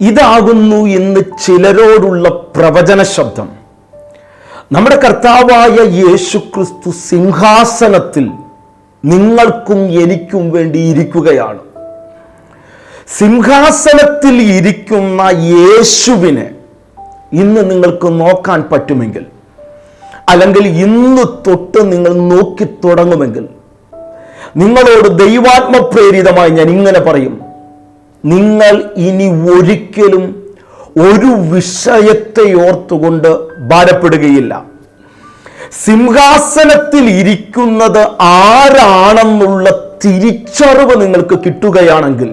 ഇതാകുന്നു ഇന്ന് ചിലരോടുള്ള പ്രവചന ശബ്ദം. നമ്മുടെ കർത്താവായ യേശു ക്രിസ്തു സിംഹാസനത്തിൽ നിങ്ങൾക്കും എനിക്കും വേണ്ടി ഇരിക്കുകയാണ്. സിംഹാസനത്തിൽ ഇരിക്കുന്ന യേശുവിനെ ഇന്ന് നിങ്ങൾക്ക് നോക്കാൻ പറ്റുമെങ്കിൽ അല്ലെങ്കിൽ ഇന്ന് തൊട്ട് നിങ്ങൾ നോക്കി തുടങ്ങുമെങ്കിൽ നിങ്ങളോട് ദൈവാത്മപ്രേരിതമായി ഞാൻ ഇങ്ങനെ പറയും. നിങ്ങൾ ഇനി ഒരിക്കലും ഒരു വിഷയത്തെ ഓർത്തുകൊണ്ട് ഭാരപ്പെടുകയില്ല. സിംഹാസനത്തിൽ ഇരിക്കുന്നത് ആരാണെന്നുള്ള തിരിച്ചറിവ് നിങ്ങൾക്ക് കിട്ടുകയാണെങ്കിൽ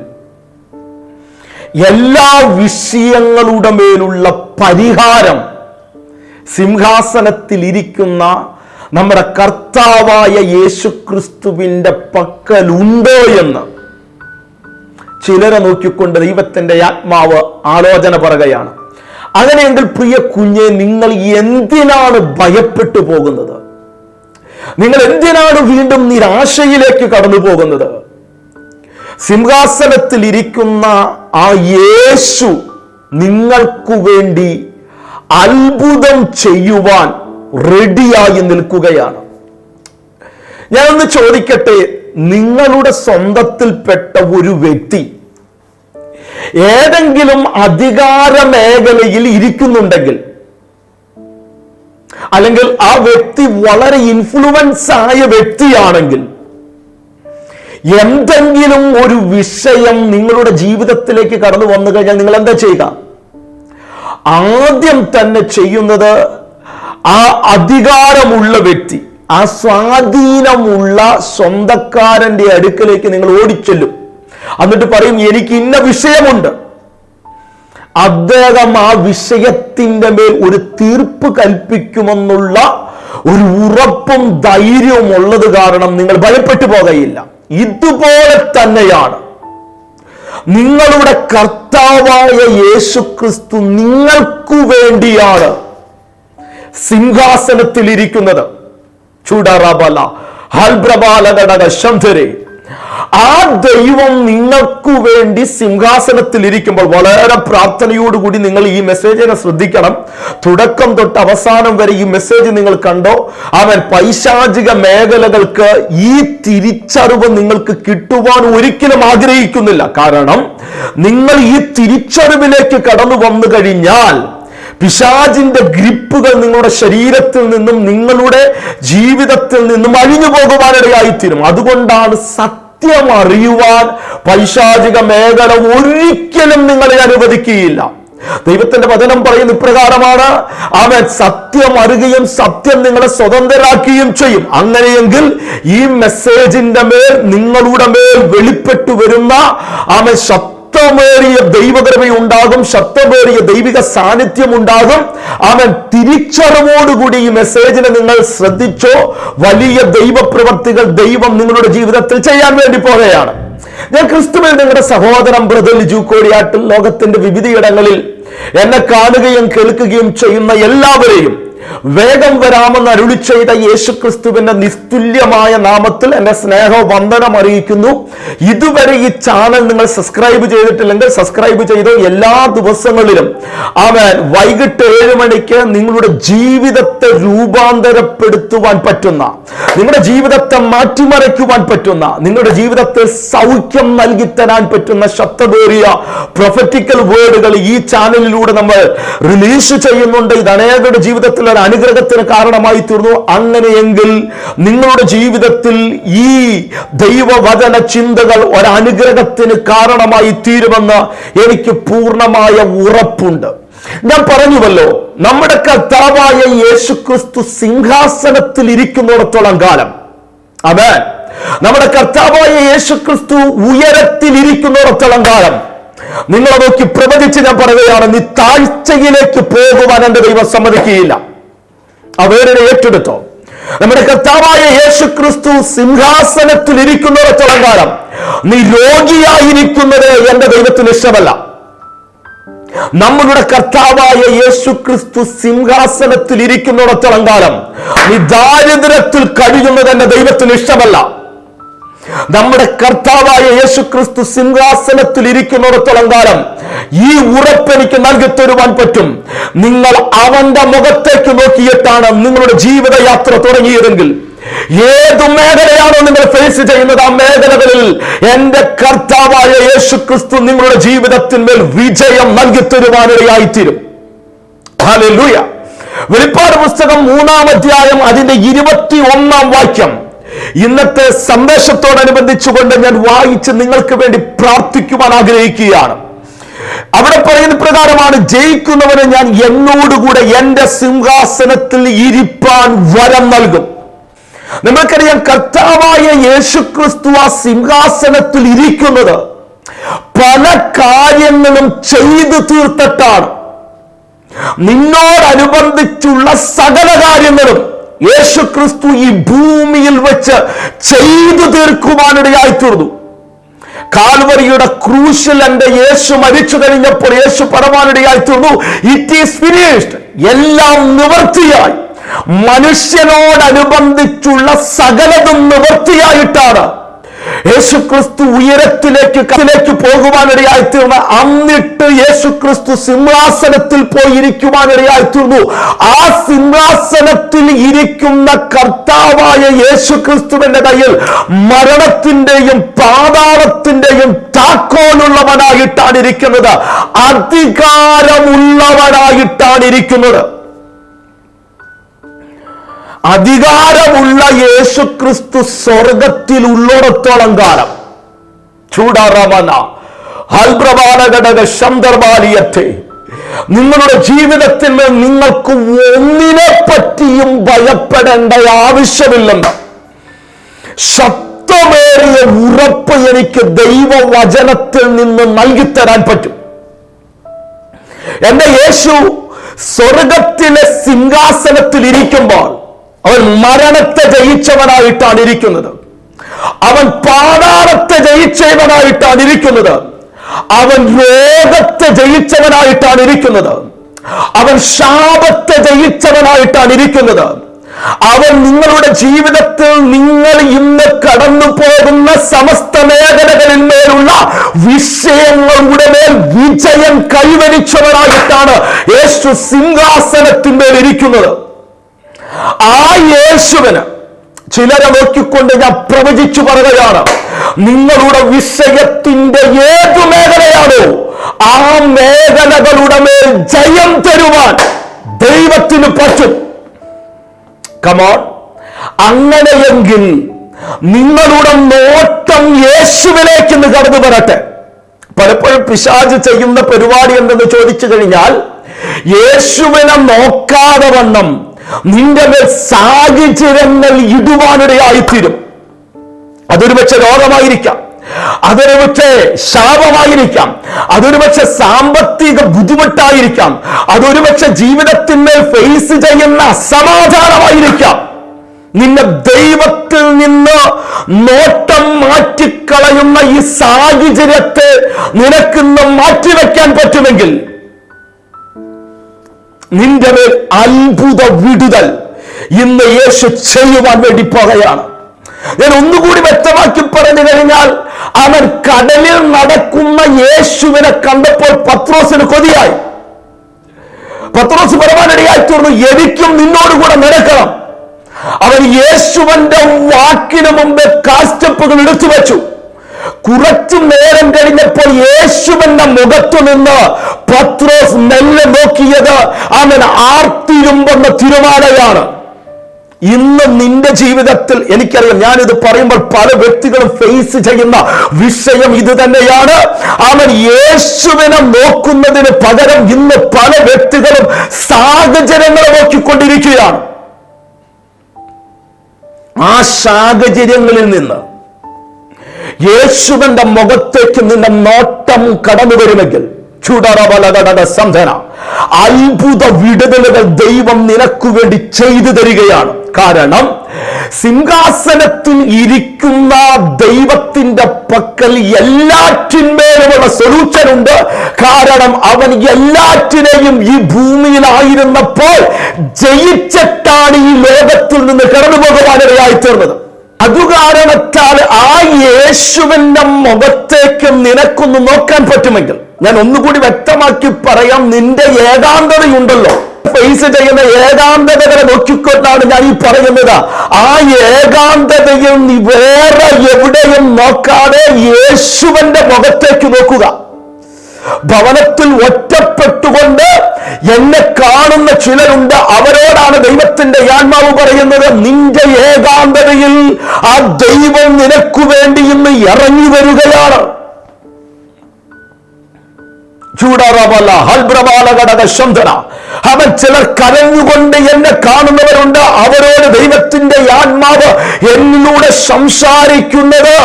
എല്ലാ വിഷയങ്ങളുടെ മേലുള്ള പരിഹാരം സിംഹാസനത്തിൽ ഇരിക്കുന്ന നമ്മുടെ കർത്താവായ യേശുക്രിസ്തുവിന്റെ പക്കലുണ്ടോ എന്ന് ചിലരെ നോക്കിക്കൊണ്ട് ദൈവത്തിന്റെ ആത്മാവ് ആലോചന പറയുകയാണ്. അങ്ങനെയെങ്കിൽ പ്രിയ കുഞ്ഞെ നിങ്ങൾ എന്തിനാണ് ഭയപ്പെട്ടു പോകുന്നത്? നിങ്ങൾ എന്തിനാണ് വീണ്ടും നിരാശയിലേക്ക് കടന്നു പോകുന്നത്? സിംഹാസനത്തിൽ ഇരിക്കുന്ന ആ യേശു നിങ്ങൾക്കു വേണ്ടി അത്ഭുതം ചെയ്യുവാൻ റെഡിയായി നിൽക്കുകയാണ്. ഞാനൊന്ന് ചോദിക്കട്ടെ നിങ്ങളുടെ സ്വന്തത്തിൽപ്പെട്ട ഒരു വ്യക്തി ഏതെങ്കിലും അധികാര മേഖലയിൽ ഇരിക്കുന്നുണ്ടെങ്കിൽ അല്ലെങ്കിൽ ആ വ്യക്തി വളരെ ഇൻഫ്ലുവൻസ് ആയ വ്യക്തിയാണെങ്കിൽ എന്തെങ്കിലും ഒരു വിഷയം നിങ്ങളുടെ ജീവിതത്തിലേക്ക് കടന്നു വന്നു കഴിഞ്ഞാൽ നിങ്ങൾ എന്താ ചെയ്യുക? ആദ്യം തന്നെ ചെയ്യുന്നത് ആ അധികാരമുള്ള വ്യക്തി ആ സ്വാധീനമുള്ള സ്വന്തക്കാരന്റെ അടുക്കലേക്ക് നിങ്ങൾ ഓടിച്ചെല്ലും. എന്നിട്ട് പറയും എനിക്ക് ഇന്ന വിഷയമുണ്ട്. അദ്ദേഹം ആ വിഷയത്തിന്റെ മേൽ ഒരു തീർപ്പ് കൽപ്പിക്കുമെന്നുള്ള ഒരു ഉറപ്പും ധൈര്യവും ഉള്ളത് കാരണം നിങ്ങൾ ഭയപ്പെട്ടു പോകയില്ല. ഇതുപോലെ തന്നെയാണ്. നിങ്ങളുടെ കർത്താവായ യേശു ക്രിസ്തു നിങ്ങൾക്കു വേണ്ടിയാണ് സിംഹാസനത്തിൽ ഇരിക്കുന്നത് ചൂടറബല. ഹൽബ്രബാല ഘടക ശംധരെ ആ ദൈവം നിങ്ങൾക്കു വേണ്ടി സിംഹാസനത്തിൽ ഇരിക്കുമ്പോൾ വളരെ പ്രാർത്ഥനയോടുകൂടി നിങ്ങൾ ഈ മെസ്സേജിനെ ശ്രദ്ധിക്കണം. തുടക്കം തൊട്ട് അവസാനം വരെ ഈ മെസ്സേജ് നിങ്ങൾ കണ്ടോ? അവൻ പൈശാചിക മേഖലകൾക്ക് ഈ തിരിച്ചറിവ് നിങ്ങൾക്ക് കിട്ടുവാൻ ഒരിക്കലും ആഗ്രഹിക്കുന്നില്ല. കാരണം നിങ്ങൾ ഈ തിരിച്ചറിവിലേക്ക് കടന്നു വന്നു കഴിഞ്ഞാൽ പിശാജിന്റെ ഗ്രിപ്പുകൾ നിങ്ങളുടെ ശരീരത്തിൽ നിന്നും നിങ്ങളുടെ ജീവിതത്തിൽ നിന്നും അഴിഞ്ഞു പോകുവാനിടയായിത്തീരും. അതുകൊണ്ടാണ് സത്യം അറിയുവാൻ പൈശാചിക മേഖല ഒരിക്കലും നിങ്ങളെ അനുവദിക്കുകയില്ല. ദൈവത്തിന്റെ വചനം പറയുന്ന ഇപ്രകാരമാണ് അവൻ സത്യം അറിയുകയും സത്യം നിങ്ങളെ സ്വതന്ത്രരാക്കുകയും ചെയ്യും. അങ്ങനെയെങ്കിൽ ഈ മെസ്സേജിന്റെ മേൽ നിങ്ങളുടെ മേൽ വെളിപ്പെട്ടു വരുന്ന അവൻ ശക്തമേറിയ ദൈവകൃപയുണ്ടാകും ശക്തമേറിയ ദൈവിക സാന്നിധ്യം ഉണ്ടാകും അവൻ തിരിച്ചറിവോടുകൂടി ഈ മെസ്സേജിനെ നിങ്ങൾ ശ്രദ്ധിച്ചോ. വലിയ ദൈവപ്രവർത്തികൾ ദൈവം നിങ്ങളുടെ ജീവിതത്തിൽ ചെയ്യാൻ വേണ്ടി പോകുകയാണ് ഞാൻ ക്രിസ്തുവിൽ നിങ്ങളുടെ സഹോദരൻ ബ്രദർ ലിജു കോടിയാട്ടിൽ ലോകത്തിന്റെ വിവിധയിടങ്ങളിൽ എന്നെ കാണുകയും കേൾക്കുകയും ചെയ്യുന്ന എല്ലാവരെയും വേഗം വരാമെന്ന് അരുളി ചെയ്ത യേശു ക്രിസ്തുവിന്റെ നിസ്തുല്യമായ നാമത്തിൽ എന്റെ സ്നേഹ വന്ദനം അറിയിക്കുന്നു. ഇതുവരെ ഈ ചാനൽ നിങ്ങൾ സബ്സ്ക്രൈബ് ചെയ്തിട്ടില്ലെങ്കിൽ സബ്സ്ക്രൈബ് ചെയ്ത് എല്ലാ ദിവസങ്ങളിലും അവൻ വൈകിട്ട് ഏഴ് മണിക്ക് നിങ്ങളുടെ ജീവിതത്തെ രൂപാന്തരപ്പെടുത്തുവാൻ പറ്റുന്ന നിങ്ങളുടെ ജീവിതത്തെ മാറ്റിമറിക്കുവാൻ പറ്റുന്ന നിങ്ങളുടെ ജീവിതത്തെ സൗഖ്യം നൽകി തരാൻ പറ്റുന്ന ശബ്ദമേറിയ പ്രൊഫറ്റിക്കൽ വേർഡുകൾ ഈ ചാനലിലൂടെ നമ്മൾ റിലീസ് ചെയ്യുന്നുണ്ട്. ഇത് അനേകരുടെ ജീവിതത്തിൽ ഒരു അനുഗ്രഹത്തിന് കാരണമായി തീർന്നു. അങ്ങനെയെങ്കിൽ നിങ്ങളുടെ ജീവിതത്തിൽ ഈ ദൈവവചന ചിന്തകൾ ഒരനുഗ്രഹത്തിന് കാരണമായി തീരുമെന്ന് എനിക്ക് പൂർണമായ ഉറപ്പുണ്ട്. ഞാൻ പറഞ്ഞുവല്ലോ നമ്മുടെ കർത്താവായ യേശുക്രിസ്തു സിംഹാസനത്തിൽ ഇരിക്കുന്നിടത്തോളം കാലം. അവൻ നമ്മുടെ കർത്താവായ യേശുക്രിസ്തു ഉയരത്തിൽ ഇരിക്കുന്നിടത്തോളം കാലം. നിങ്ങളെ നോക്കി പ്രവചിച്ച് ഞാൻ പറയുകയാണ് നീ താഴ്ചയിലേക്ക് പോകുവാൻ എന്റെ ദൈവം സമ്മതിക്കുകയില്ല. അവരെ ഏറ്റെടുത്തോ? നമ്മുടെ കർത്താവായ യേശു ക്രിസ്തു സിംഹാസനത്തിൽ ഇരിക്കുന്നിടത്തോളം കാലം നീ രോഗിയായിരിക്കുന്നത് എന്റെ ദൈവത്തിന് ഇഷ്ടമല്ല. നമ്മളുടെ കർത്താവായ യേശു ക്രിസ്തു സിംഹാസനത്തിൽ ഇരിക്കുന്നിടത്തോളം കാലം നീ ദാരിദ്ര്യത്തിൽ കഴിയുന്നത് എന്റെ ദൈവത്തിന് ഇഷ്ടമല്ല. നമ്മുടെ കർത്താവായ യേശു ക്രിസ്തു സിംഹാസനത്തിൽ ഇരിക്കുന്നിടത്തോളം കാലം ഈ ഉറപ്പ് എനിക്ക് നൽകി തരുവാൻ പറ്റും. നിങ്ങൾ അവന്റെ മുഖത്തേക്ക് നോക്കിയിട്ടാണ് നിങ്ങളുടെ ജീവിതയാത്ര തുടങ്ങിയതെങ്കിൽ ഏതു മേഖലയാണോ നിങ്ങൾ ഫേസ് ചെയ്യുന്നത് ആ മേഖലകളിൽ എന്റെ കർത്താവായ യേശു ക്രിസ്തു നിങ്ങളുടെ ജീവിതത്തിന്മേൽ വിജയം നൽകി തരുവാനിടയായിത്തീരും ഹല്ലേലൂയ വെളിപ്പാട് പുസ്തകം മൂന്നാം അധ്യായം അതിന്റെ ഇരുപത്തി ഒന്നാം വാക്യം. ഇന്നത്തെ സന്ദേശത്തോടനുബന്ധിച്ചുകൊണ്ട് ഞാൻ വായിച്ച് നിങ്ങൾക്ക് വേണ്ടി പ്രാർത്ഥിക്കുവാൻ ആഗ്രഹിക്കുകയാണ്. അവിടെ പറയുന്ന പ്രകാരമാണ് ജയിക്കുന്നവന് ഞാൻ എന്നോടുകൂടെ എന്റെ സിംഹാസനത്തിൽ ഇരിപ്പാൻ വരം നൽകും. നമ്മൾക്കറിയാം കർത്താവായ യേശു ക്രിസ്തു ആ സിംഹാസനത്തിൽ ഇരിക്കുന്നത് പല കാര്യങ്ങളും ചെയ്തു തീർത്തിട്ടാണ്. നിന്നോടനുബന്ധിച്ചുള്ള സകല കാര്യങ്ങളും യേശു ക്രിസ്തു ഈ ഭൂമിയിൽ വെച്ച് ചെയ്തു തീർക്കുവാനിടയായി തീർന്നു കാൽവരിയുടെ ക്രൂശിൽ എന്റെ യേശു മരിച്ചു കഴിഞ്ഞപ്പോൾ യേശു പറവാനിടയായി തീർന്നു ഇറ്റ് ഈസ് ഫിനിഷ്ഡ് എല്ലാം നിവർത്തിയായി. മനുഷ്യനോടനുബന്ധിച്ചുള്ള സകലതും നിവർത്തിയായിട്ടാണ്. യേശു ക്രിസ്തു ഉയരത്തിലേക്ക് കത്തിലേക്ക് പോകുവാനിടയായി തീർന്ന. അന്നിട്ട് യേശു ക്രിസ്തു സിംഹാസനത്തിൽ പോയിരിക്കുവാനിടയായി തീർന്നു ആ സിംഹാസനത്തിൽ ഇരിക്കുന്ന കർത്താവായ യേശു ക്രിസ്തുവിന്റെ കയ്യിൽ മരണത്തിന്റെയും പാതാളത്തിന്റെയും താക്കോലുള്ളവനായിട്ടാണ് ഇരിക്കുന്നത്. അധികാരമുള്ളവനായിട്ടാണ് ഇരിക്കുന്നത്. അധികാരമുള്ള യേശു ക്രിസ്തു സ്വർഗത്തിൽ ഉള്ളിടത്തോളം കാലം ചൂടാറമന ഹൽപ്രഭാനഘടക ശന്തർബാലിയത്തെ നിങ്ങളുടെ ജീവിതത്തിൽ നിങ്ങൾക്ക് ഒന്നിനെ പറ്റിയും ഭയപ്പെടേണ്ട ആവശ്യമില്ലെന്ന് ശക്തമേറിയ ഉറപ്പ് എനിക്ക് ദൈവവചനത്തിൽ നിന്ന് നൽകിത്തരാൻ പറ്റും. എന്റെ യേശു സ്വർഗത്തിലെ സിംഹാസനത്തിൽ ഇരിക്കുമ്പോൾ അവൻ മരണത്തെ ജയിച്ചവനായിട്ടാണ് ഇരിക്കുന്നത്. അവൻ പാതാളത്തെ ജയിച്ചവനായിട്ടാണ് ഇരിക്കുന്നത്. അവൻ രോഗത്തെ ജയിച്ചവനായിട്ടാണ് ഇരിക്കുന്നത്. അവൻ ശാപത്തെ ജയിച്ചവനായിട്ടാണ് ഇരിക്കുന്നത്. അവൻ നിങ്ങളുടെ ജീവിതത്തിൽ നിങ്ങൾ ഇന്ന് കടന്നു പോകുന്ന സമസ്ത മേഖലകളിന്മേലുള്ള വിഷയങ്ങളുടെ മേൽ വിജയം കൈവരിച്ചവനായിട്ടാണ് യേശു സിംഹാസനത്തിന്മേൽ ഇരിക്കുന്നത്. ആ യേശുവിന് ചിലരെ നോക്കിക്കൊണ്ട് ഞാൻ പ്രവചിച്ചു പറയുകയാണ്. നിങ്ങളുടെ വിഷയത്തിന്റെ ഏതു മേഖലയാണോ ആ മേഖലകളുടെ മേൽ ജയം തരുവാൻ ദൈവത്തിന് പറ്റും. കമോൺ അങ്ങനെയെങ്കിൽ നിങ്ങളുടെ നോട്ടം യേശുവിലേക്ക് നിന്ന് കടന്നു വരട്ടെ. പലപ്പോഴും പിശാജ് ചെയ്യുന്ന പരിപാടി എന്തെന്ന് ചോദിച്ചു കഴിഞ്ഞാൽ യേശുവിനെ നോക്കാതെ വണ്ണം നിന്റെ മേൽ സാഹചര്യങ്ങൾ ഇടുവാനിടയായിത്തീരും അതൊരു പക്ഷെ രോഗമായിരിക്കാം. അതൊരു പക്ഷേ ശാപമായിരിക്കാം. അതൊരു പക്ഷെ സാമ്പത്തിക ബുദ്ധിമുട്ടായിരിക്കാം. അതൊരു പക്ഷെ ജീവിതത്തിന്മേൽ ഫേസ് ചെയ്യുന്ന അസമാധാനമായിരിക്കാം. നിന്നെ ദൈവത്തിൽ നിന്ന് നോട്ടം മാറ്റിക്കളയുന്ന ഈ സാഹചര്യത്തെ നിനക്കിന്ന് മാറ്റിവെക്കാൻ പറ്റുമെങ്കിൽ നിന്റെ മേൽ അത്ഭുത വിടുതൽ ഇന്ന് യേശു ചെയ്യുവാൻ വേണ്ടി പോകുകയാണ്. ഞാൻ ഒന്നുകൂടി വ്യക്തമാക്കി പറഞ്ഞു കഴിഞ്ഞാൽ അവൻ കടലിൽ നടക്കുന്ന യേശുവിനെ കണ്ടപ്പോൾ പത്രോസിന് കൊതിയായി. പത്രോസ് പരമാനടിയായി തീർന്നു എനിക്കും നിന്നോടുകൂടെ നടക്കണം. അവൻ യേശുവന്റെ വാക്കിന് മുമ്പ് കാസ്റ്റപ്പുകൾ എടുത്തു വെച്ചു കുറച്ചു നേരം കഴിഞ്ഞപ്പോൾ യേശുവന്റെ മുഖത്തു നിന്ന് പത്രോസ് നെല്ല് നോക്കിയത് അവൻ ആർത്തിരുമ്പെന്ന തിരുമാലയാണ്. ഇന്ന് നിന്റെ ജീവിതത്തിൽ എനിക്കറിയാം ഞാനിത് പറയുമ്പോൾ പല വ്യക്തികളും ഫേസ് ചെയ്യുന്ന വിഷയം ഇത് തന്നെയാണ്. അവൻ യേശുവിനെ നോക്കുന്നതിന് പകരം ഇന്ന് പല വ്യക്തികളും സാഹചര്യങ്ങളെ നോക്കിക്കൊണ്ടിരിക്കുകയാണ്. ആ സാഹചര്യങ്ങളിൽ നിന്ന് യേശുവിന്റെ മുഖത്തേക്ക് നിന്റെ നോട്ടം കടന്നു വരുമെങ്കിൽ സംധന. അത്ഭുത വിടുതലുകൾ ദൈവം നിനക്കു വേണ്ടി ചെയ്തു തരികയാണ്. കാരണം സിംഹാസനത്തിൽ ഇരിക്കുന്ന ദൈവത്തിന്റെ പക്കൽ എല്ലാറ്റിന്മേലുമുള്ള സൊല്യൂഷൻ ഉണ്ട്. കാരണം അവൻ എല്ലാറ്റിനെയും ഈ ഭൂമിയിലായിരുന്നപ്പോൾ ജയിച്ചിട്ടാണ് ഈ ലോകത്തിൽ നിന്ന് കടന്നു പോകുവാനിടയായി തീർന്നത്. അതു കാരണത്താൽ ആ യേശുവിന്റെ മുഖത്തേക്ക് നിനക്കൊന്ന് നോക്കാൻ പറ്റുമെങ്കിൽ ഞാൻ ഒന്നുകൂടി വ്യക്തമാക്കി പറയാം നിന്റെ ഏകാന്തതയുണ്ടല്ലോ. ഫേസ് ചെയ്യുന്ന ഏകാന്തതകളെ നോക്കിക്കൊണ്ടാണ് ഞാൻ ഈ പറയുന്നത്. ആ ഏകാന്തതയിൽ നീ വേറെ എവിടെയും നോക്കാതെ യേശുവന്റെ മുഖത്തേക്ക് നോക്കുക. ഭവനത്തിൽ ഒറ്റപ്പെട്ടുകൊണ്ട് എന്നെ കാണുന്ന ചിലരുണ്ട്. അവരോടാണ് ദൈവത്തിന്റെ ആത്മാവ് പറയുന്നത്. നിന്റെ ഏകാന്തതയിൽ ആ ദൈവം നിനക്കു വേണ്ടി ഇന്ന് ഇറങ്ങി വരികയാണ്. അവൻ ചിലർ കരഞ്ഞുകൊണ്ട് എന്നെ കാണുന്നവരുണ്ട്. അവരോട് ദൈവത്തിന്റെ ആത്മാവ് എന്നിലൂടെ സംസാരിക്കുന്നത്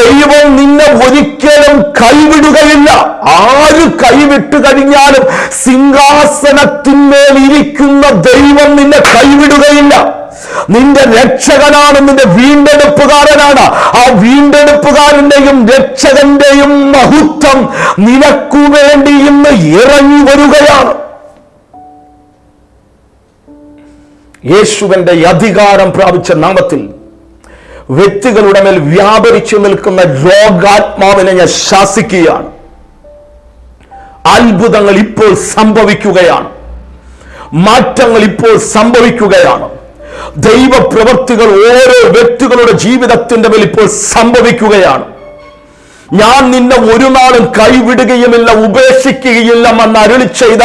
ദൈവം നിന്നെ ഒരിക്കലും കൈവിടുകയില്ല. ആര് കൈവിട്ട് കഴിഞ്ഞാലും സിംഹാസനത്തിന്മേൽ ഇരിക്കുന്ന ദൈവം നിന്നെ കൈവിടുകയില്ല. നിന്റെ രക്ഷകനാണ് നിന്റെ വീണ്ടെടുപ്പുകാരനാണ് ആ വീണ്ടെടുപ്പുകാരന്റെയും രക്ഷകന്റെയും മഹത്വം നിനക്കു വേണ്ടി ഇന്ന് ഇറങ്ങി വരികയാണ്. യേശുവിന്റെ അധികാരം പ്രാപിച്ച നാമത്തിൽ വ്യക്തികളുടെ മേൽ വ്യാപരിച്ചു നിൽക്കുന്ന രോഗാത്മാവിനെ ഞാൻ ശാസിക്കുകയാണ്. അത്ഭുതങ്ങൾ ഇപ്പോൾ സംഭവിക്കുകയാണ്. മാറ്റങ്ങൾ ഇപ്പോൾ സംഭവിക്കുകയാണ്. ദൈവപ്രവൃത്തികൾ ഓരോ വ്യക്തികളുടെ ജീവിതത്തിന്റെ മേൽ ഇപ്പോൾ സംഭവിക്കുകയാണ്. ഞാൻ നിന്നെ ഒരു നാളും കൈവിടുകയുമില്ല ഉപേക്ഷിക്കുകയില്ല എന്ന് അരുളി ചെയ്ത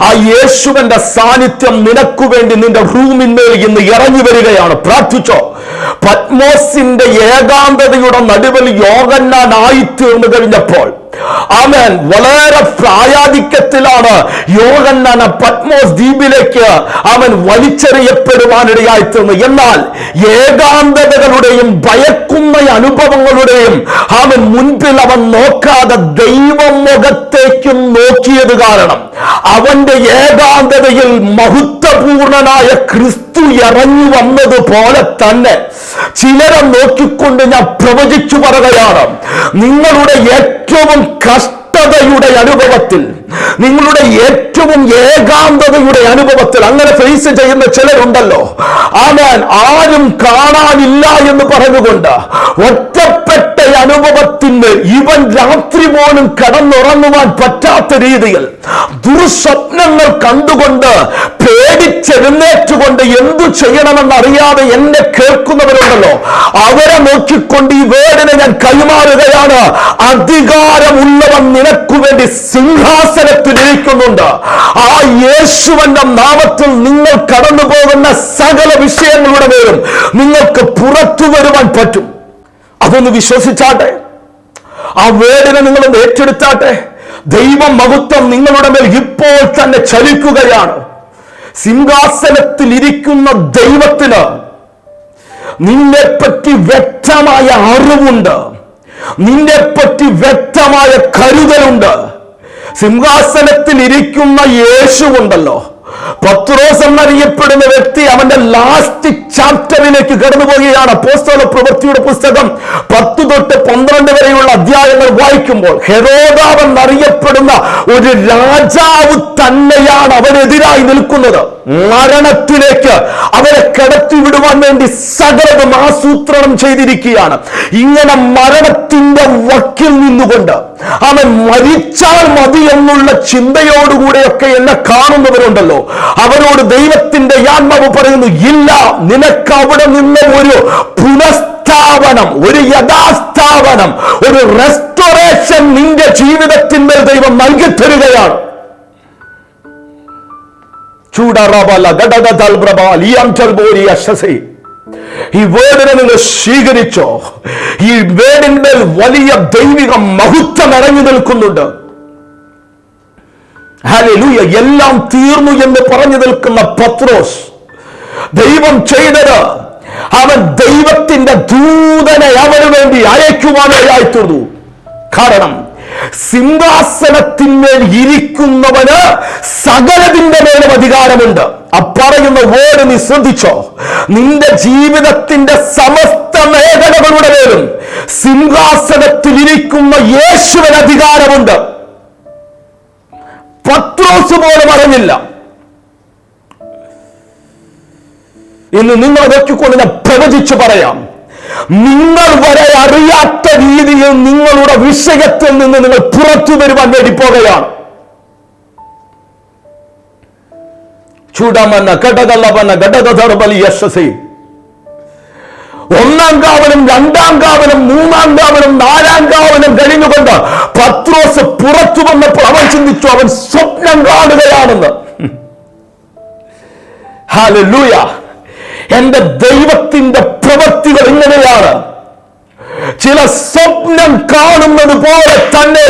ആ യേശുവിന്റെ സാന്നിധ്യം നിനക്കു വേണ്ടി നിന്റെ റൂമിന്മേൽ ഇന്ന് ഇറങ്ങി വരികയാണ്. പ്രാർത്ഥിച്ചോ. പത്മോസിന്റെ ഏകാന്തതയുടെ നടുവിൽ യോഗന്നാൻ ആയിത്തീർന്നു കഴിഞ്ഞപ്പോൾ അവൻ വളരെ പ്രായാധിക്യത്തിലാണ് യോഹന്നാൻ പത്മോസ് ദ്വീപിലേക്ക് അവൻ വലിച്ചെറിയപ്പെടുവാനിടയായി തീർന്നു. എന്നാൽ ഏകാന്തതകളുടെയും ഭയക്കുന്ന അനുഭവങ്ങളുടെയും അവൻ മുൻപിൽ അവൻ നോക്കാതെ ദൈവം മുഖത്തേക്കും നോക്കിയത് കാരണം അവന്റെ ഏകാന്തതയിൽ മഹത്വപൂർണനായ ക്രിസ്തു ഇറങ്ങി വന്നതുപോലെ തന്നെ ചിലരെ നോക്കിക്കൊണ്ട് ഞാൻ പ്രവചിച്ചു പറയുകയാണ്. നിങ്ങളുടെ ഏറ്റവും കഷ്ടതയുടെ അനുഭവത്തിൽ നിങ്ങളുടെ ഏറ്റവും ഏകാന്തതയുടെ അനുഭവത്തിൽ അങ്ങനെ ഫേസ് ചെയ്യുന്ന ചിലരുണ്ടല്ലോ. ആമാൻ ആരും കാണാനില്ല എന്ന് പറഞ്ഞുകൊണ്ട് ഒറ്റപ്പെട്ട അനുഭവത്തിന് ഇവൻ രാത്രി പോലും കടന്നുറങ്ങുവാൻ പറ്റാത്ത രീതിയിൽ ദുർസ്വപ്നങ്ങൾ കണ്ടുകൊണ്ട് പേടിച്ചെഴുന്നേറ്റുകൊണ്ട് എന്തു ചെയ്യണമെന്ന് അറിയാതെ എന്നെ കേൾക്കുന്നവരുണ്ടല്ലോ. അവരെ നോക്കിക്കൊണ്ട് ഈ വേദന ഞാൻ കൈമാറുകയാണ്. അധികാരമുള്ളവൻ നിനക്കു വേണ്ടി സിംഹാസനത്തിൽ ഇരിക്കുന്നുണ്ട് ആ യേശുവന്റെ നാമത്തിൽ നിങ്ങൾ കടന്നു പോകുന്ന സകല വിഷയങ്ങളുടെ പേരും നിങ്ങൾക്ക് പുറത്തു വരുവാൻ പറ്റും. അതൊന്ന് വിശ്വസിച്ചാട്ടെ. ആ വേടിനെ നിങ്ങൾ ഏറ്റെടുത്താട്ടെ. ദൈവം മഹത്വം നിങ്ങളുടെ മേൽ ഇപ്പോൾ തന്നെ ചലിക്കുകയാണ്. സിംഹാസനത്തിൽ ഇരിക്കുന്ന ദൈവത്തിന് നിന്നെപ്പറ്റി വ്യക്തമായ അറിവുണ്ട്. നിന്നെപ്പറ്റി വ്യക്തമായ കരുതലുണ്ട്. സിംഹാസനത്തിൽ ഇരിക്കുന്ന യേശു ഉണ്ടല്ലോ പത്രോസ് എന്നറിയപ്പെടുന്ന വ്യക്തി അവന്റെ ലാസ്റ്റ് ചാപ്റ്ററിലേക്ക് കടന്നു പോവുകയാണ് പോസ്റ്റോല പ്രവൃത്തിയുടെ പുസ്തകം പത്ത് തൊട്ട് പന്ത്രണ്ട് വരെയുള്ള അധ്യായങ്ങൾ വായിക്കുമ്പോൾ ഹെരോദാവ് എന്നറിയപ്പെടുന്ന ഒരു രാജാവ് തന്നെയാണ് അവനെതിരായി നിൽക്കുന്നത്. മരണത്തിലേക്ക് അവരെ കടത്തിവിടുവാൻ വേണ്ടി സകലതും ആസൂത്രണം ചെയ്തിരിക്കുകയാണ്. ഇങ്ങനെ മരണത്തിന്റെ വക്കിൽ നിന്നുകൊണ്ട് അവൻ മരിച്ചാൽ മതി എന്നുള്ള ചിന്തയോടുകൂടെയൊക്കെ എന്നെ കാണുന്നവരുണ്ടല്ലോ. അവരോട് ദൈവത്തിന്റെ ആത്മാവ് പറയുന്നു ഇല്ല നിനക്ക് അവിടെ നിന്ന് ഒരു പുനഃസ്ഥാപനം ഒരു യഥാസ്ഥാപനം ഒരു റെസ്റ്റോറേഷൻ നിന്റെ ജീവിതത്തിന്മേൽ ദൈവം നൽകി തരികയാണ് നിങ്ങൾ സ്വീകരിച്ചോ. ഈ വേർഡിന്മേൽ വലിയ ദൈവിക മഹത്വം ഇറങ്ങി നിൽക്കുന്നുണ്ട്. എല്ലാം തീർന്നു എന്ന് പറഞ്ഞു നിൽക്കുന്ന പത്രോസ് ദൈവം ചെയ്തത് അവൻ ദൈവത്തിന്റെ ദൂതനെ അവന് വേണ്ടി അയക്കുവാനായി തീർന്നു കാരണം സിംഹാസനത്തിന്മേൽ ഇരിക്കുന്നവന് സകലതിന്റെ മേലും അധികാരമുണ്ട്. അപ്പറയുന്ന പറയുന്ന വേർഡ് നീ ശ്രദ്ധിച്ചോ? നിന്റെ ജീവിതത്തിന്റെ സമസ്ത മേഖലകളുടെ മേലും സിംഹാസനത്തിൽ ഇരിക്കുന്ന യേശുവിന് അധികാരമുണ്ട്. പത്രോസ് പോലും അറിഞ്ഞില്ല. ഇന്ന് നിങ്ങളെ നോക്കിക്കൊണ്ട് ഞാൻ പ്രവചിച്ചു പറയാം. നിങ്ങൾ വരെ അറിയാത്ത രീതിയിൽ നിങ്ങളുടെ വിഷയത്തിൽ നിന്ന് നിങ്ങൾ പുറത്തു വരുവാൻ വേണ്ടി പോകുകയാണ് ചൂടമന്ന ഘടകലവന ഘടകധർബലി യശസി. ഒന്നാം കാവനും രണ്ടാം കാവനും മൂന്നാം കാവനും നാലാം കാവനും കഴിഞ്ഞുകൊണ്ട് പത്രോസ് പുറത്തു വന്നപ്പോൾ അവൻ ചിന്തിച്ചു അവൻ സ്വപ്നം കാണുകയാണെന്ന്. ഹാലൂയ എന്റെ ദൈവത്തിന്റെ പ്രവൃത്തികൾ ഇങ്ങനെയാണ്. ചില സ്വപ്നം കാണുന്നത് പോലെ തന്നെ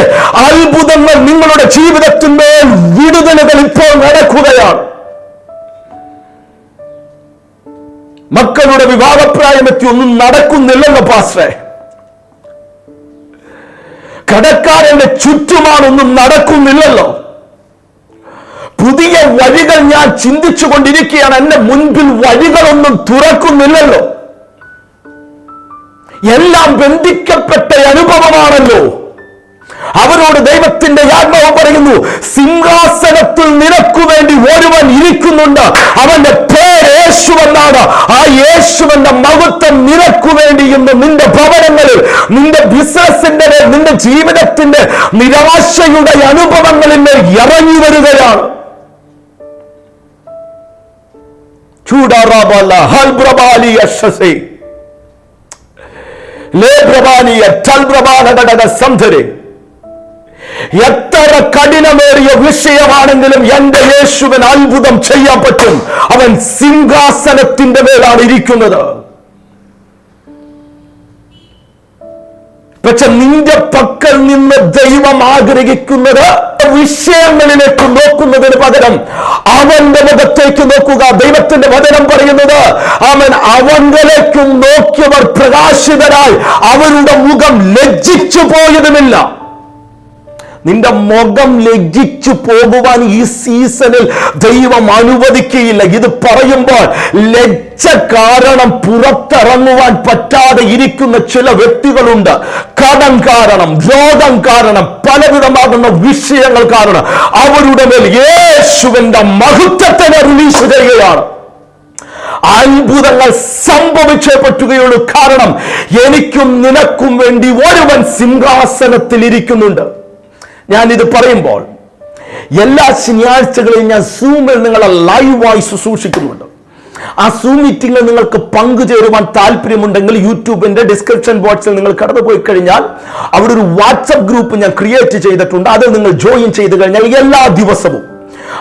അത്ഭുതങ്ങൾ നിങ്ങളുടെ ജീവിതത്തിന്മേൽ വിടുതലുകൾ ഇപ്പോൾ നടക്കുകയാണ്. മക്കളുടെ വിവാഹപ്രായമെത്തി ഒന്നും നടക്കുന്നില്ലല്ലോ പാസ്റ്ററെ. കടക്കാരന്റെ ചുറ്റുമാണ് ഒന്നും നടക്കുന്നില്ലല്ലോ. പുതിയ വഴികൾ ഞാൻ ചിന്തിച്ചു കൊണ്ടിരിക്കുകയാണ് എന്റെ മുൻപിൽ വഴികളൊന്നും തുറക്കുന്നില്ലല്ലോ. എല്ലാം ബന്ധിക്കപ്പെട്ട അനുഭവമാണല്ലോ. അവരോട് ദൈവത്തിന്റെ ആത്മാവ് പറയുന്നു സിംഹാസനത്തിൽ നിനക്കു വേണ്ടി ഒരുവൻ ഇരിക്കുന്നുണ്ട്. അവന്റെ പേര് യേശു എന്നാണ്. ആ യേശുവന്റെ മഹത്വം നിനക്കു വേണ്ടി ഇന്ന് നിന്റെ ഭവനങ്ങളിൽ നിന്റെ ബിസിനസിന്റെ നിന്റെ ജീവിതത്തിന്റെ നിരാശയുടെ അനുഭവങ്ങളിൽ ഇറങ്ങി വരികയാണ്. ചൂടാറാബല്ല ഹൽബ്രബാലി എത്ര കഠിനമേറിയ വിഷയമാണെങ്കിലും എന്റെ യേശുവൻ അത്ഭുതം ചെയ്യാൻ പറ്റും. അവൻ സിംഹാസനത്തിന്റെ മേലാണ് ഇരിക്കുന്നത്. പക്ഷെ നിന്റെ പക്കൽ നിന്ന് ദൈവം ആഗ്രഹിക്കുന്നത് വിഷയങ്ങളിലേക്ക് നോക്കുന്നതിന് പകരം അവന്റെ മുഖത്തേക്ക് നോക്കുക. ദൈവത്തിന്റെ വചനം പറയുന്നത് അവൻ അവങ്കലേക്കും നോക്കിയവർ പ്രകാശിതരായി അവരുടെ മുഖം ലജ്ജിച്ചു പോയതുമില്ല നിന്റെ മുഖം ലജ്ജിച്ചു പോകുവാൻ ഈ സീസണിൽ ദൈവം അനുവദിക്കുകയില്ല. ഇത് പറയുമ്പോൾ ലജ്ജ കാരണം പുറത്തിറങ്ങുവാൻ പറ്റാതെ ഇരിക്കുന്ന ചില വ്യക്തികളുണ്ട്. കടം കാരണം രോഗം കാരണം പലവിധമാകുന്ന വിഷയങ്ങൾ കാരണം അവരുടെ മേൽ യേശുവിന്റെ മഹത്വത്തെ റിലീസ് ചെയ്യുകയാണ്. അത്ഭുതങ്ങൾ സംഭവിച്ചേ പറ്റുകയുള്ളൂ കാരണം എനിക്കും നിനക്കും വേണ്ടി ഒരുവൻ സിംഹാസനത്തിൽ ഇരിക്കുന്നുണ്ട് ഞാൻ ഇത് പറയുമ്പോൾ എല്ലാ ശനിയാഴ്ചകളിലും ഞാൻ സൂമിൽ നിങ്ങളെ ലൈവായി ശുശ്രൂഷിക്കുന്നുണ്ട്. ആ സൂം മീറ്റിംഗിൽ നിങ്ങൾക്ക് പങ്കുചേരുവാൻ താല്പര്യമുണ്ടെങ്കിൽ യൂട്യൂബിന്റെ ഡിസ്ക്രിപ്ഷൻ ബോക്സിൽ നിങ്ങൾ കടന്നു പോയി കഴിഞ്ഞാൽ അവിടെ ഒരു വാട്സപ്പ് ഗ്രൂപ്പ് ഞാൻ ക്രിയേറ്റ് ചെയ്തിട്ടുണ്ട്. അത് നിങ്ങൾ ജോയിൻ ചെയ്ത് കഴിഞ്ഞാൽ എല്ലാ ദിവസവും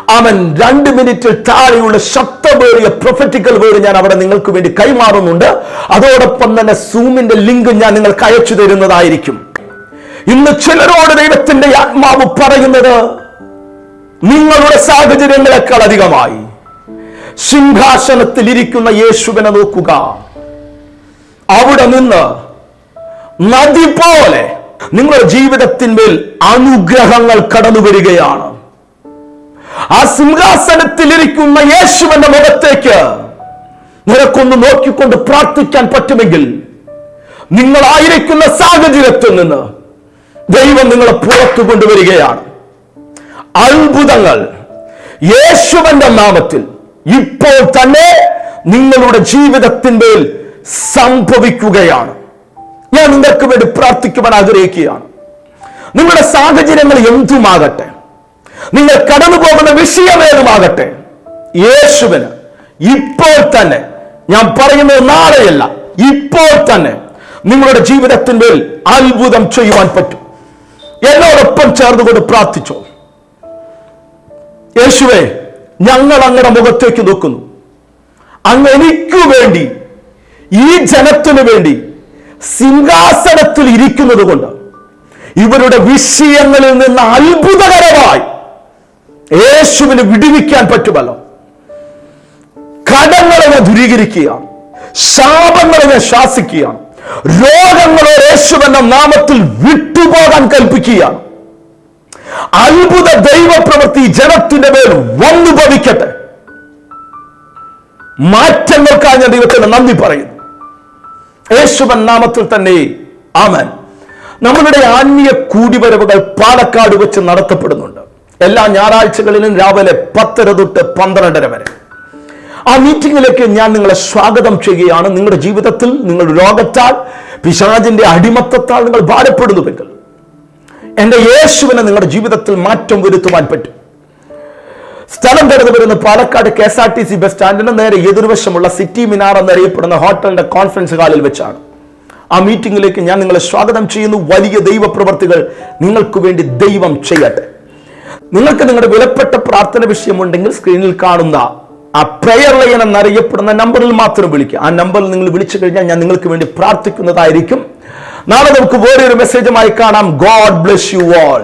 അവൻ രണ്ട് മിനിറ്റിൽ താഴെയുള്ള ശക്തമേറിയ പ്രൊഫറ്റിക്കൽ വേർഡ് ഞാൻ അവിടെ നിങ്ങൾക്ക് വേണ്ടി കൈമാറുന്നുണ്ട്. അതോടൊപ്പം തന്നെ സൂമിന്റെ ലിങ്ക് ഞാൻ നിങ്ങൾക്ക് അയച്ചു തരുന്നതായിരിക്കും. ഇന്ന് ചിലരോട് ദൈവത്തിന്റെ ആത്മാവ് പറയുന്നത് നിങ്ങളുടെ സാഹചര്യങ്ങളെക്കാൾ അധികമായി. സിംഹാസനത്തിൽ ഇരിക്കുന്ന യേശുവിനെ നോക്കുക. അവിടെ നിന്ന് നദി പോലെ നിങ്ങളുടെ ജീവിതത്തിന്മേൽ അനുഗ്രഹങ്ങൾ കടന്നു വരികയാണ്. ആ സിംഹാസനത്തിൽ ഇരിക്കുന്ന യേശുവിന്റെ മുഖത്തേക്ക് നിനക്കൊന്ന് നോക്കിക്കൊണ്ട് പ്രാർത്ഥിക്കാൻ പറ്റുമെങ്കിൽ നിങ്ങളായിരിക്കുന്ന സാഹചര്യത്തിൽ നിന്ന് ദൈവം നിങ്ങളെ പുറത്തു കൊണ്ടുവരികയാണ്. അത്ഭുതങ്ങൾ. യേശുവന്റെ നാമത്തിൽ ഇപ്പോൾ തന്നെ നിങ്ങളുടെ ജീവിതത്തിന്മേൽ സംഭവിക്കുകയാണ്. ഞാൻ നിങ്ങൾക്ക് വേണ്ടി പ്രാർത്ഥിക്കുവാൻ ആഗ്രഹിക്കുകയാണ്. നിങ്ങളുടെ സാഹചര്യങ്ങൾ എന്തുമാകട്ടെ? നിങ്ങൾ കടന്നു പോകുന്ന വിഷയമേതുമാകട്ടെ യേശുവിന് ഇപ്പോൾ തന്നെ ഞാൻ പറയുന്നത് നാളെയല്ല ഇപ്പോൾ തന്നെ നിങ്ങളുടെ ജീവിതത്തിന്മേൽ അത്ഭുതം ചെയ്യുവാൻ പറ്റും. എന്നോടൊപ്പം ചേർന്നുകൊണ്ട് പ്രാർത്ഥിച്ചോ. യേശുവെ ഞങ്ങൾ അങ്ങയുടെ മുഖത്തേക്ക് നോക്കുന്നു. അങ്ങ് എനിക്കു വേണ്ടി ഈ ജനത്തിനു വേണ്ടി സിംഹാസനത്തിൽ ഇരിക്കുന്നത് കൊണ്ട് ഇവരുടെ വിഷയങ്ങളിൽ നിന്ന് അത്ഭുതകരമായി യേശുവിന് വിടുവിക്കാൻ പറ്റുമല്ലോ. കടങ്ങളെ ദുരീകരിക്കുക ശാപങ്ങളെ ശാസിക്കുകയാണ്. രോഗങ്ങളെ യേശുവെന്ന നാമത്തിൽ വിട്ടുപോകാൻ കൽപ്പിക്കുകയാണ് അത്ഭുത ദൈവപ്രവൃത്തി ജനത്തിന്റെ മേൽ വന്നു ഭവിക്കട്ടെ മാറ്റങ്ങൾക്കായി ഞാൻ ദൈവത്തിന് നന്ദി പറയുന്നു. യേശുവൻ നാമത്തിൽ തന്നെ ആമൻ. നമ്മളുടെ ആത്മീയ കൂടിവരവുകൾ പാലക്കാട് വെച്ച് നടത്തപ്പെടുന്നുണ്ട്. എല്ലാ ഞായറാഴ്ചകളിലും രാവിലെ പത്തര തൊട്ട് പന്ത്രണ്ടര വരെ. ആ മീറ്റിംഗിലേക്ക് ഞാൻ നിങ്ങളെ സ്വാഗതം ചെയ്യുകയാണ്. നിങ്ങളുടെ ജീവിതത്തിൽ നിങ്ങളുടെ ലോകത്താൽ പിശാചിന്റെ അടിമത്തത്താൽ നിങ്ങൾ ഭാരപ്പെടുന്നുവെങ്കിൽ എന്റെ യേശുവിനെ നിങ്ങളുടെ ജീവിതത്തിൽ മാറ്റം വരുത്തുവാൻ പറ്റും. സ്ഥലം കടന്നു വരുന്ന Palakkad K S R T C bus സ്റ്റാൻഡിന് നേരെ എതിർവശമുള്ള സിറ്റി മിനാർ എന്നറിയപ്പെടുന്ന ഹോട്ടലിന്റെ കോൺഫറൻസ് ഹാളിൽ വെച്ചാണ്. ആ മീറ്റിംഗിലേക്ക് ഞാൻ നിങ്ങളെ സ്വാഗതം ചെയ്യുന്നു. വലിയ ദൈവപ്രവർത്തികൾ നിങ്ങൾക്ക് വേണ്ടി ദൈവം ചെയ്യട്ടെ. നിങ്ങൾക്ക് നിങ്ങളുടെ വിലപ്പെട്ട പ്രാർത്ഥന വിഷയമുണ്ടെങ്കിൽ സ്ക്രീനിൽ കാണുന്ന ആ പ്രെയർ ലൈൻ എന്നറിയപ്പെടുന്ന നമ്പറിൽ മാത്രം വിളിക്കുക. ആ നമ്പറിൽ നിങ്ങൾ വിളിച്ചു കഴിഞ്ഞാൽ ഞാൻ നിങ്ങൾക്ക് വേണ്ടി പ്രാർത്ഥിക്കുന്നതായിരിക്കും. നാളെ നമുക്ക് വേറെ ഒരു മെസ്സേജുമായി കാണാം. God bless you all